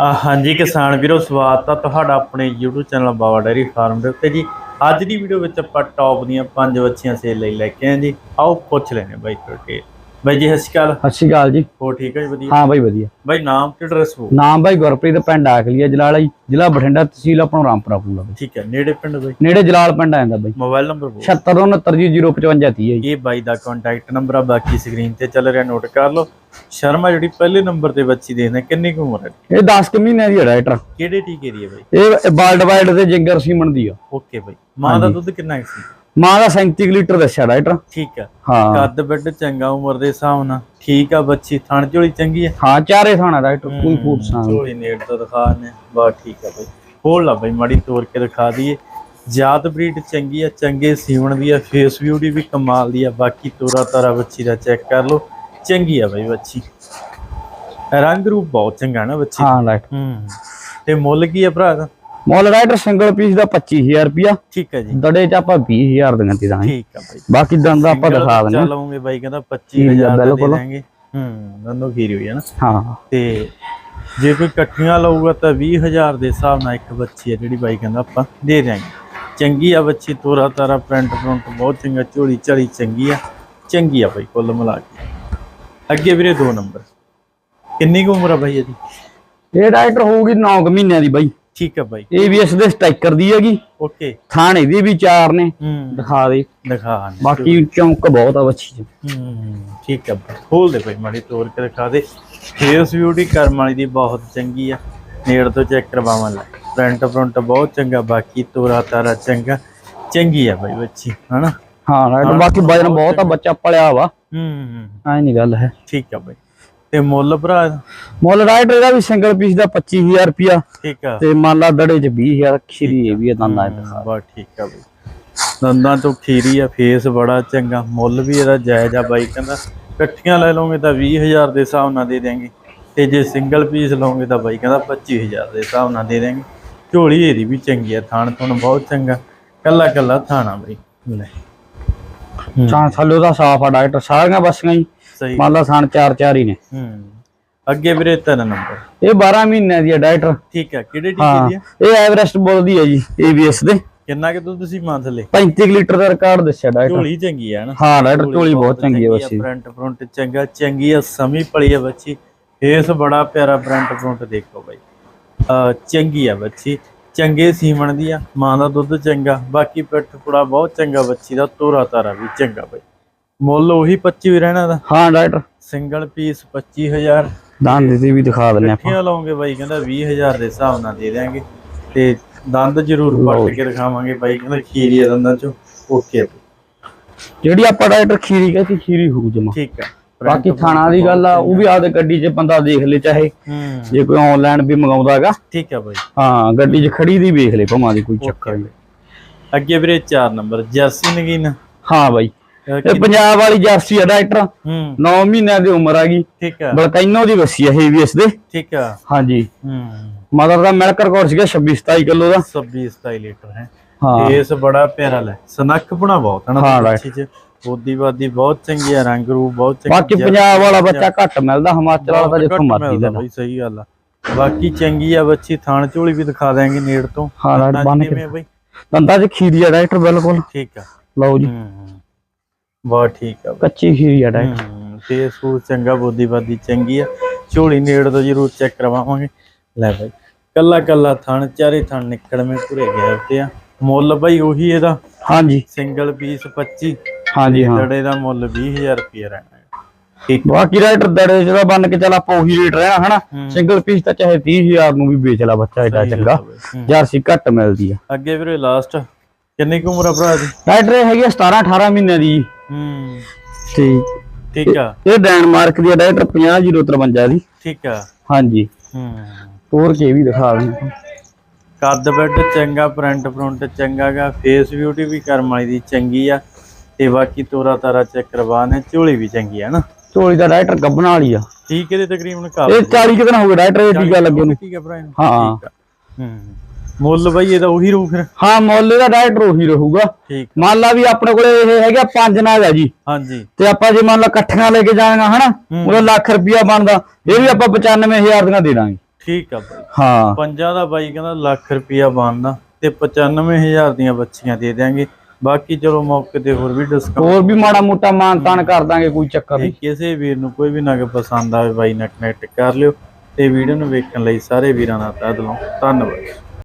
ਹਾਂਜੀ ਕਿਸਾਨ ਵੀਰੋ, ਸਵਾਗਤ ਆ ਤੁਹਾਡਾ ਆਪਣੇ YouTube channel Bawa dairy farm ਦੇ ਉੱਤੇ ਜੀ। ਅੱਜ ਦੀ ਵੀਡੀਓ ਵਿੱਚ ਆਪਾਂ ਟੌਪ ਦੀਆਂ ਪੰਜ ਬੱਚੀਆਂ ਸੇਲ ਲਈ ਲੈ ਕੇ ਆਏ ਜੀ। ਆਓ ਪੁੱਛ ਲੈਣੇ ਬਾਈ ਤੁਹਾਡੇ ਬਾਈ ਜੀ ਸਤਿ ਸ਼੍ਰੀ ਅਕਾਲ। ਸਤਿ ਸ਼੍ਰੀ ਅਕਾਲ ਜੀ। ਹੋ ਠੀਕ ਹੈ ਜੀ ਵਧੀਆ? ਹਾਂ ਬਾਈ ਵਧੀਆ। ਬਾਈ ਨਾਮ ਤੇ ਐਡਰੈਸ ਹੋ ਨਾਮ ਬਾਈ ਗੁਰਪ੍ਰੀਤ ਪਿੰਡ ਆਖਲੀਆ ਜਲਾਲਾ ਜੀ। ਜ਼ਿਲ੍ਹਾ ਬਠਿੰਡਾ ਤਹਿਸੀਲ ਆਪਣਾ ਰਾਮਪੁਰਾ ਪੂਲਾ ਬਾਈ। ਠੀਕ ਹੈ ਨੇੜੇ ਪਿੰਡ ਬਾਈ? ਨੇੜੇ ਜਲਾਲ ਪਿੰਡ ਆ ਜਾਂਦਾ ਬਾਈ। ਮੋਬਾਈਲ ਨੰਬਰ ਬੋਲ। 7669055030 ਹੈ ਜੀ ਇਹ ਬਾਈ ਦਾ ਕੰਟੈਕਟ ਨੰਬਰ ਆ ਬਾਕੀ ਸਕਰੀਨ ਤੇ ਚੱਲ ਰਿਹਾ ਨੋਟ ਕਰ ਲਓ। ਸ਼ਰਮਾ ਜਿਹੜੀ ਪਹਿਲੇ ਨੰਬਰ ਤੇ ਬੱਚੀ ਦੇਖਦੇ ਕਿੰਨੀ ਕੁ ਉਮਰ ਹੈ ਇਹ 10 ਕੁ ਮਹੀਨਿਆਂ ਦੀ ਹੈ ਰਾਈਟਰ ਕਿਹੜੇ ਟੀਕੇ ਦੀ ਹੈ ਬਾਈ? ਇਹ ਵਰਲਡ ਵਾਈਡ ਦੇ ਜਿੰਗਰ ਸੀਮਨ ਦੀ ਆ। ਓਕੇ ਬਾਈ। ਮਾਂ ਦਾ ਦੁੱਧ ਕਿੰਨਾ ਸੀ? ਮਾਂ ਦਾ 37 ਕੁ ਲੀਟਰ ਦੱਸਿਆ ਰਾਈਟਰ। ਠੀਕ ਆ। ਹਾਂ। ਕੱਦ ਬੱਡ ਚੰਗਾ ਉਮਰ ਦੇ ਹਿਸਾਬ ਨਾਲ। ਠੀਕ ਆ ਬੱਚੀ ਥਣ ਝੋਲੀ ਚੰਗੀ ਆ? ਹਾਂ ਚਾਰੇ ਥਾਣਾ ਰਾਈਟਰ ਕੋਈ ਫੂਟ ਸਾਂ ਝੋਲੀ ਨੇੜ ਤੋਂ ਦਿਖਾ ਨੇ ਬਾ ਠੀਕ ਆ ਬਈ। ਖੋਲ ਲਾ ਬਈ ਮਾੜੀ ਤੋੜ ਕੇ ਦਿਖਾ ਦਈਏ। ਜਾਤ ਬਰੀਡ ਚੰਗੀ ਆ ਚੰਗੇ ਸੀਵਣ ਦੀ ਆ ਫੇਸ ਬਿਊਟੀ ਵੀ ਕਮਾਲ ਦੀ ਆ। ਬਾਕੀ ਤੋਰਾ ਤਾਰਾ ਬੱਚੀ ਦਾ ਚੈੱਕ ਕਰ ਲਓ। ਚੰਗੀ ਆ ਬਈ ਬੱਚੀ। ਰੰਗ ਰੂਪ ਬਹੁਤ ਚੰਗਾ ਨਾ ਬੱਚੀ। ਹਾਂ ਹੂੰ। ਤੇ ਮੁੱਲ ਕੀ ਆ ਭਰਾ ਦਾ? ਮੋਲ ਰਾਈਟਰ ਸਿੰਗਲ ਪੀਸ ਦਾ 25000 ਰੁਪਿਆ ਠੀਕ ਹੈ ਜੀ। ਦੜੇ ਚ ਆਪਾਂ 20000 ਦੀਆਂ ਦੇ ਦਾਂਗੇ। ਠੀਕ ਆ ਬਈ। ਬਾਕੀ ਦੰਦ ਆਪਾਂ ਦਿਖਾ ਦਿੰਦੇ ਹਾਂ। ਚਲਾਉਂਗੇ ਬਾਈ ਕਹਿੰਦਾ 25000 ਦਾ। ਦਾਂਗੇ। ਹੂੰ ਦੰਦੋ ਖੀਰੀ ਹੋਈ ਹੈ ਨਾ। ਹਾਂ। ਤੇ ਜੇ ਕੋਈ ਇਕੱਠੀਆਂ ਲਊਗਾ ਤਾਂ 20000 ਦੇ ਹਿਸਾਬ ਨਾਲ ਇੱਕ ਬੱਚੀ ਹੈ ਜਿਹੜੀ ਬਾਈ ਕਹਿੰਦਾ ਆਪਾਂ ਦੇ ਦਿਆਂਗੇ। ਚੰਗੀ ਆ ਬੱਚੀ ਤੋਰਾ ਤਾਰਾ ਪ੍ਰਿੰਟ ਪ੍ਰਿੰਟ ਬਹੁਤ ਚੰਗਾ ਝੋਲੀ ਝਾਲੀ ਚੰਗੀ ਆ। ਚੰਗੀ ਆ ਬਾਈ ਕੁੱਲ ਮਿਲਾ ਕੇ। ਅੱਗੇ ਵੀਰੇ ਦੋ ਨੰਬਰ। ਕਿੰਨੀ ਕੁ ਉਮਰ ਆ ਬਾਈ ਇਹਦੀ? ਇਹ ਰਾਈਟਰ ਹੋਊਗੀ 9 ਮਹੀਨਿਆਂ ਦੀ ਬਾਈ। ਠੀਕ ਆ ਬਾਈ। ABS ਦੇ ਸਟ੍ਰਾਈਕਰ ਦੀ ਹੈਗੀ। ਓਕੇ। ਥਾਣੇ ਦੀ ਵੀ ਚਾਰ ਨੇ। ਹੂੰ। ਦਿਖਾ ਦੇ। ਦਿਖਾ ਬਾਕੀ ਚੌਂਕ ਬਹੁਤ ਆ ਬੱਚੀ ਚ। ਹੂੰ ਠੀਕ ਬਾਈ। ਖੋਲ ਦੇ ਭਾਈ ਮਾੜੀ ਤੋੜ ਕੇ ਦਿਖਾ ਦੇ। ਫੇਸ ਬਿਊਟੀ ਕਰਮ ਵਾਲੀ ਦੀ ਬਹੁਤ ਚੰਗੀ ਆ। ਨੇੜ ਤੋਂ ਚੈੱਕ ਕਰਵਾਵਾਂ ਲੈ। ਪ੍ਰਿੰਟ ਪ੍ਰਿੰਟ ਬਹੁਤ ਚੰਗਾ ਬਾਕੀ ਤੋਰਾ ਤਾਰਾ ਚੰਗਾ। ਚੰਗੀ ਆ ਬਾਈ ਬੱਚੀ ਹਨਾ? ਹਾਂ ਬਾਕੀ ਵਜਨ ਬਹੁਤ ਆ ਬੱਚਾ ਪਲਿਆ ਵਾ। ਹੂੰ ਐ ਨਹੀਂ ਗੱਲ ਹੈ। ਠੀਕ ਆ ਬਾਈ। ਤੇ ਮੁੱਲ ਭਰਾ? ਮੁੱਲ ਰਾਈਟ ਇਹਦਾ ਵੀ ਸਿੰਗਲ ਪੀਸ ਦਾ 25000 ਰੁਪਿਆ ਠੀਕ ਆ। ਤੇ ਮੰਨ ਲਾ ਦੜੇ ਚ 20000 ਖੀਰੀ ਇਹ ਵੀ ਇਦਾਂ ਦਾ ਬਸ ਠੀਕ ਆ ਬਾਈ। ਦੰਦਾਂ ਤੋਂ ਖੀਰੀ ਆ ਫੇਸ ਬੜਾ ਚੰਗਾ। ਮੁੱਲ ਵੀ ਇਹਦਾ ਜਾਇਜ਼ ਆ ਬਾਈ ਕਹਿੰਦਾ ਇਕੱਠੀਆਂ ਲੈ ਲਓਗੇ ਤਾਂ 20000 ਦੇ ਹਿਸਾਬ ਨਾਲ ਦੇ ਦਿਆਂਗੇ। ਤੇ ਜੇ ਸਿੰਗਲ ਪੀਸ ਲਓਗੇ ਤਾਂ ਬਾਈ ਕਹਿੰਦਾ 25000 ਦੇ ਹਿਸਾਬ ਨਾਲ ਦੇ ਦਿਆਂਗੇ। ਝੋਲੀ ਇਹਦੀ ਵੀ ਚੰਗੀ ਆ ਥਾਣ ਥੁਣ ਬਹੁਤ ਚੰਗਾ। ਕੱਲਾ ਕੱਲਾ ਥਾਣਾ ਬਾਈ। ਲੈ। ਚਾਂ ਥੱਲੇ ਦਾ ਸਾਫ਼ ਆ ਡਾਕਟਰ ਸਾਰੀਆਂ ਬੱਸੀਆਂ ਹੀ ਸਹੀ। ਮੰਨ ਲਾ ਸਾਨ ਚਾਰ ਚਾਰ ਹੀ ਨੇ। ਹੂੰ। ਅੱਗੇ ਵੀਰੇ ਤਿੰਨ ਨੰਬਰ। ਇਹ 12 ਮਹੀਨਿਆਂ ਦੀ ਆ ਡਾਕਟਰ ਠੀਕ ਆ ਕਿਹੜੇ ਟੀਕੇ ਹਾਂ ਦੀ ਆ? ਇਹ ਐਵਰੈਸਟ ਬੋਲਦੀ ਹੈ ਜੀ ABS ਦੇ। ਕਿੰਨਾ ਕਿ ਦੁੱਧ ਸੀ ਮਾਂ ਥੱਲੇ 35 ਕੁ ਲੀਟਰ ਦਾ ਰਿਕਾਰਡ ਦੱਸਿਆ ਡਾਕਟਰ ਝੋਲੀ ਚੰਗੀ ਆ ਨਾ। ਹਾਂ ਡਾਕਟਰ ਝੋਲੀ ਬਹੁਤ ਚੰਗੀ ਹੈ ਬੱਚੀ। ਪ੍ਰਿੰਟ ਪ੍ਰਿੰਟ ਚੰਗਾ ਚੰਗੀ ਆ ਸਮੀ ਪਲੀ ਆ ਬੱਚੀ। ਫੇਸ ਬੜਾ ਪਿਆਰਾ ਪ੍ਰਿੰਟ ਪ੍ਰਿੰਟ ਦੇਖੋ ਬਾਈ। ਚੰਗੀ ਆ ਬੱਚੀ। ਚੰਗੇ ਸੀਮਣ ਦੀ ਆ ਮਾਂ ਦਾ ਦੁੱਧ ਚੰਗਾ। ਬਾਕੀ ਪਿੱਠ ਪੁੜਾ ਬਹੁਤ ਚੰਗਾ ਬੱਚੀ ਦਾ ਤੋਰਾ ਤਾਰਾ ਵੀ ਚੰਗਾ ਬਾਈ। ਮੁੱਲ ਉਹੀ 25 ਵੀ ਰਹਿਣਾ ਦਾ। ਹਾਂ ਡਾਕਟਰ। ਸਿੰਗਲ ਪੀਸ 25000 ਦੰਦ ਦੀ ਵੀ ਦਿਖਾ ਦਿੰਨੇ ਆਪਾਂ। ਇਕੱਠੀਆਂ ਲਾਉਂਗੇ ਬਾਈ ਕਹਿੰਦਾ 20000 ਦੇ ਹਿਸਾਬ ਨਾਲ ਦੇ ਦਿਆਂਗੇ। ਤੇ ਦੰਦ ਜ਼ਰੂਰ ਪੱਟ ਕੇ ਦਿਖਾਵਾਂਗੇ ਬਾਈ ਕਹਿੰਦਾ ਖੀਰੀ ਦੰਦਾਂ ਚੋਂ। ਓਕੇ ਜਿਹੜੀ ਆਪਾਂ ਡਾਕਟਰ ਖੀਰੀ ਕਹਤੀ ਖੀਰੀ ਹੋ ਜਮਾ। ਠੀਕ ਆ। ਬਾਕੀ ਥਾਣਾ ਦੀ ਗੱਲ ਆ ਉਹ ਵੀ ਆਪਦੇ ਗੱਡੀ 'ਚ ਬੰਦਾ ਦੇਖ ਲੇ ਚਾਹੇ ਜੇ ਕੋਈ ਆਨਲਾਈਨ ਵੀ ਮੰਗਾਉਂਦਾ ਹੈਗਾ ਠੀਕ ਆ ਬਾਈ। ਹਾਂ ਗੱਡੀ 'ਚ ਖੜੀ ਦੀ ਵੇਖ ਲੇ ਭਾਵੇਂ ਦੀ ਕੋਈ ਚੱਕਰ ਨਹੀਂ। ਅੱਗੇ ਵੀਰੇ 4 ਨੰਬਰ ਜਰਸੀ ਨਗੀਨ। ਹਾਂ ਬਾਈ। ਇਹ ਪੰਜਾਬ ਵਾਲੀ ਜਰਸੀ ਆ ਡਾਕਟਰ। ਹੂੰ। 9 ਮਹੀਨਿਆਂ ਦੀ ਉਮਰ ਆ ਗਈ ਠੀਕ ਆ। ਬਲਕੈਨੋ ਦੀ ਵਸੀ ਆ ਹੈਵੀਐਸ ਦੇ। ਠੀਕ ਆ। ਹਾਂਜੀ। ਹੂੰ। ਮਦਰ ਦਾ ਮਿਲਕ ਰਿਕਾਰਡ ਸੀਗਾ 26 27 ਕਿਲੋ ਦਾ। 26 27 ਲੀਟਰ ਹੈ। ਹਾਂ। ਫੇਸ ਬੜਾ ਪਿਆਰਾ ਲੈ। ਸਨੱਖ ਬਣਾ ਬਹੁਤ ਹੈ ਨਾ ਹਾਂ, ਬੱਚੀ ਚ। ਬੋਦੀ ਬਾਦੀ ਬਹੁਤ ਚੰਗੀ ਆ ਰੰਗ ਰੂਪ ਬਹੁਤ ਚੰਗਾ ਬਾਕੀ ਪੰਜਾਬ ਵਾਲਾ ਬੱਚਾ ਘੱਟ ਮਿਲਦਾ ਹਿਮਾਚਲ ਵਾਲਾ ਤਾਂ ਜਿੱਥੋਂ ਲੈ ਲਓ। ਬਈ ਸਹੀ ਗੱਲ ਆ। ਬਾਕੀ ਚੰਗੀ ਆ ਬੱਚੀ ਥਾਣ ਝੋਲੀ ਵੀ ਦਿਖਾ ਦਿਆਂਗੇ ਨੇੜ ਤੋਂ। ਹਾਂ, ਬੰਨ੍ਹ ਕੇ। ਬਈ? ਦੰਦਾਂ 'ਚ ਖੀਰੀ ਆ ਡਾਕਟਰ ਬਿਲਕੁਲ। ਠੀਕ ਆ। ਲਓ ਜੀ। ਹੂੰ। ਬਹੁਤ ਠੀਕ ਆ ਬਈ। ਕੱਚੀ ਖੀਰੀ ਆ ਹੂੰ ਫੇਸ ਫੂਸ ਚੰਗਾ ਬੋਦੀ ਬਾਦੀ ਚੰਗੀ ਆ। ਝੋਲੀ ਨੇੜ ਤੋਂ ਜ਼ਰੂਰ ਚੈੱਕ ਕਰਵਾਵਾਂਗੇ। ਲੈ ਬਾਈ ਕੱਲਾ ਕੱਲਾ ਥਣ ਚਾਰੇ ਥਣ ਨਿਕਲਵੇਂ ਪੂਰੇ ਗਏ ਤੇ ਆ। ਮੁੱਲ ਬਾਈ ਉਹੀ ਇਹਦਾ। ਹਾਂਜੀ। ਸਿੰਗਲ ਪੀਸ 25 ਹਾਂਜੀ ਹਾਂ। ਦੜੇ ਦਾ ਮੁੱਲ 20000 ਰੁਪਏ ਰਹਿਣਾ ਹੈ। ਠੀਕ। ਬਾਕੀ ਰਾਈਟਰ ਦੜੇ ਜਿਹੜਾ ਬੰਨ ਕੇ ਚੱਲ ਆਪਾਂ ਉਹੀ ਰੇਟ ਰਹਿਣਾ ਹਨਾ? ਹੂੰ। ਸਿੰਗਲ ਪੀਸ ਤਾਂ ਚਾਹੇ 30000 ਨੂੰ ਵੀ ਵੇਚ ਲਾ ਬੱਚਾ ਏਡਾ ਸਹੀ ਗੱਲ ਚੰਗਾ ਆ ਬਾਈ। ਹੂੰ। ਜਰਸੀ ਘੱਟ ਮਿਲਦੀ ਆ। ਅੱਗੇ ਵੀਰੇ ਲਾਸਟ ਕਿੰਨੀ ਕੁ ਉਮਰ ਆ ਭਰਾ ਦੀ? ਰਾਈਟਰ ਹੈਗੀ ਆ 17 18 ਮਹੀਨੇ ਦੀ। ਜੀ। ਹੂੰ। ਤੇ ਠੀਕ ਆ। ਇਹ ਡੈਨਮਾਰਕ ਦੀ ਰਾਈਟਰ 50053 ਦੀ। ਠੀਕ ਆ। ਹਾਂਜੀ। ਹੂੰ। ਤੋਰ ਕੇ ਵੀ ਦਿਖਾ ਦਿੰਦੇ ਕੱਦ ਬੈੱਡ ਚੰਗਾ ਪ੍ਰਿੰਟ ਪ੍ਰਿੰਟ ਚੰਗਾਗਾ ਫੇਸ ਬਿਊਟੀ ਵੀ ਕਰਮ ਵਾਲੀ ਦੀ ਚੰਗੀ ਆ। ਤੇ ਬਾਕੀ ਤੋਰਾ ਤਾਰਾ ਚੈੱਕ ਕਰਵਾਣੇ ਝੋਲੀ ਵੀ ਚੰਗੀ ਆ ਨਾ। ਝੋਲੀ ਦਾ ਰਾਈਟਰ ਗੱਬਣਾ ਵਾਲੀ ਆ। ਠੀਕ ਇਹਦੇ ਤਕਰੀਬਨ ਕਾਬ ਇਹ 40 ਕਿਤੇ ਹੋ ਗਿਆ ਰਾਈਟਰ ਇਹ ਟੀਕਾ ਲੱਗੇ ਨੂੰ ਠੀਕ ਆ ਭਰਾ? ਹਾਂ। ਠੀਕ ਹੂੰ। ਮੁੱਲ ਬਈ ਇਹਦਾ ਉਹੀ ਰਹੂ ਫਿਰ। ਹਾਂ ਮੁੱਲ ਇਹਦਾ ਰਾਈਟਰ ਉਹੀ ਰਹੂਗਾ। ਠੀਕ ਮੰਨ ਲਾ ਵੀ ਆਪਣੇ ਕੋਲੇ ਇਹ ਹੈਗਾ ਪੰਜ ਨਾਗ ਆ ਜੀ। ਹਾਂਜੀ। ਤੇ ਆਪਾਂ ਜੇ ਮੰਨ ਲਾ ਇਕੱਠੀਆਂ ਲੈ ਕੇ ਜਾਣਾ ਹਨਾ ਉਹਦਾ ਲੱਖ ਰੁਪਿਆ ਬਣਦਾ। ਇਹ ਵੀ ਆਪਾਂ 95000 ਦੀਆਂ ਦੇ ਦਾਂਗੇ। ਠੀਕ ਆ ਬਾਈ। ਹਾਂ। ਪੰਜਾਂ ਦਾ ਬਾਈ ਕਹਿੰਦਾ ਲੱਖ ਰੁਪਿਆ ਬਣਦਾ ਤੇ 95000 ਦੀਆਂ ਬੱਚੀਆਂ ਦੇ ਦਿਆਂਗੇ। ਬਾਕੀ ਚਲੋ ਮੌਕੇ ਤੇ ਹੋਰ ਵੀ ਡਿਸਕਾਊਂਟ ਹੋਰ ਵੀ ਮਾੜਾ ਮੋਟਾ ਮਾਨ ਤਾਨ ਕਰ ਦਾਂਗੇ ਕੋਈ ਚੱਕਰ ਨਹੀਂ। ਕਿਸੇ ਵੀਰ ਨੂੰ ਕੋਈ ਵੀ ਨਗ ਪਸੰਦ ਆਵੇ ਬਾਈ ਨਾਲ ਕਨੈਕਟ ਕਰ ਲਿਓ ਤੇ ਵੀਡੀਓ ਨੂੰ ਵੇਖਣ ਲਈ ਸਾਰੇ ਵੀਰਾਂ ਦਾ ਤਹਿ ਦਿਲੋਂ ਧੰਨਵਾਦ।